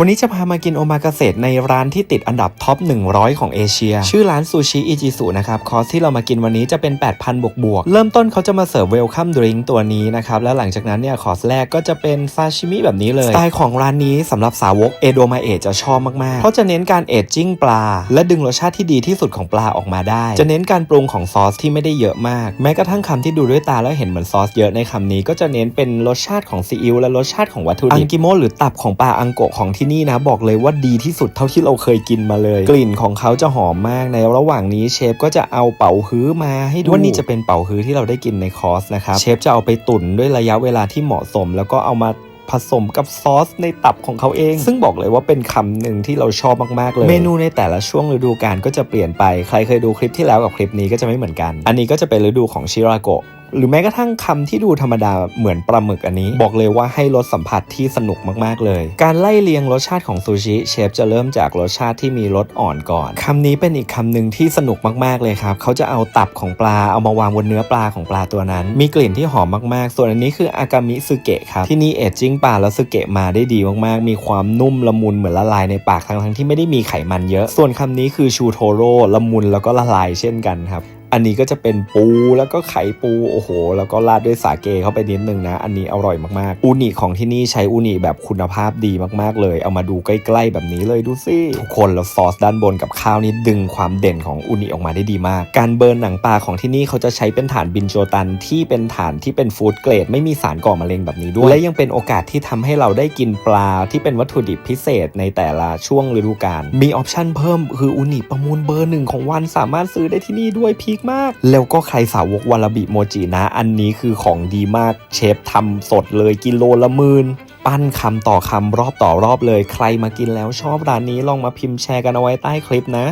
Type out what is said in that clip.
วันนี้จะพามากินโอมากาเสะในร้านที่ติดอันดับท็อป 100 ของเอเชีย ชื่อร้านซูชิอิจิสุนะครับ คอร์สที่เรามากินวันนี้จะเป็น 8,000 บวกบวก เริ่มต้นเขาจะมาเสิร์ฟเวลคัมดริงตัวนี้นะครับ แล้วหลังจากนั้นเนี่ย คอร์สแรกก็จะเป็นซาชิมิแบบนี้เลย สไตล์ของร้านนี้สำหรับสาวกเอโดมาเอะจะชอบมาก ๆเพราะจะเน้นการเอจจิ้งปลา และดึงรสชาติที่ดีที่สุดของปลาออกมาได้ จะเน้นการปรุงของซอสที่ไม่ได้เยอะมาก แม้กระทั่งคำที่ดูด้วยตาแล้วเห็นเหมือนซอสเยอะในคำนี้ ก็จะเน้นเป็นรสชาติของซีอิ๊วและรสชาติของวัตถุดิบอังกิโมหรือตับของปลาอังโกะของที่นี่นะบอกเลยว่าดีที่สุดเท่าที่เราเคยกินมาเลย กลิ่นของเขาจะหอมมากในระหว่างนี้เชฟก็จะเอาเป่าฮื้อมาให้ดูว่านี่จะเป็นเป่าฮื้อที่เราได้กินในคอร์สนะครับเชฟจะเอาไปตุ๋นด้วยระยะเวลาที่เหมาะสม แล้วก็เอามาผสมกับซอสในตับของเขาเอง ซึ่งบอกเลยว่าเป็นคำหนึ่งที่เราชอบมาก ๆ เลย เมนูในแต่ละช่วงฤดูกาลก็จะเปลี่ยนไป ใครเคยดูคลิปที่แล้วกับคลิปนี้ก็จะไม่เหมือนกัน อันนี้ก็จะเป็นฤดูของชิราโกะหรือแม้กระทั่งคำที่ดูธรรมดาเหมือนปลาหมึกอันนี้ บอกเลยว่าให้รสสัมผัสที่สนุกมากๆเลย การไล่เลียงรสชาติของซูชิเชฟจะเริ่มจากรสชาติที่มีรสอ่อนก่อนคำนี้เป็นอีกคำหนึ่งที่สนุกมากๆเลยครับเขาจะเอาตับของปลาเอามาวางบนเนื้อปลาของปลาตัวนั้น มีกลิ่นที่หอมมากๆ ส่วนอันนี้คืออากามิซึเกะครับที่นี่เอจจิ้งปลาแล้วซึเกะมาได้ดีมากๆ มีความนุ่มละมุนเหมือนละลายในปากทั้งๆที่ไม่ได้มีไขมันเยอะ ส่วนคำนี้คือชูโทโร่ละมุนแล้วก็ละลายเช่นกันครับ อันนี้ก็จะเป็นปูแล้วก็ไข่ปูโอ้โห แล้วก็ราดด้วยสาเกเข้าไปนิดนึงนะ อันนี้อร่อยมากๆอูนิของที่นี่ใช้อูนิแบบคุณภาพดีมากๆเลย เอามาดูใกล้ๆแบบนี้เลยดูสิทุกคนแล้วซอสด้านบนกับข้าวนี่ดึงความเด่นของอูนิออกมาได้ดีมาก การเบิร์นหนังปลาของที่นี่เขาจะใช้เป็นฐานบินโจตันที่เป็นฐานที่เป็นฟู้ดเกรด ไม่มีสารก่อมะเร็งแบบนี้ด้วยและยังเป็นโอกาสที่ทำให้เราได้กินปลาที่เป็นวัตถุดิบพิเศษในแต่ละช่วงฤดูกาลมีออปชั่นเพิ่มคืออูนิประมูลเบอร์หนึ่งของวันสามารถซื้อได้ที่นี่ด้วยพีกมาก แล้วก็ใครสาวกวาลาบิโมจินะ อันนี้คือของดีมากเชฟทำสดเลยกิโลละหมื่นปั้นคำต่อคำรอบต่อรอบเลย ใครมากินแล้วชอบร้านนี้ลองมาพิมพ์แชร์กันเอาไว้ใต้คลิปนะ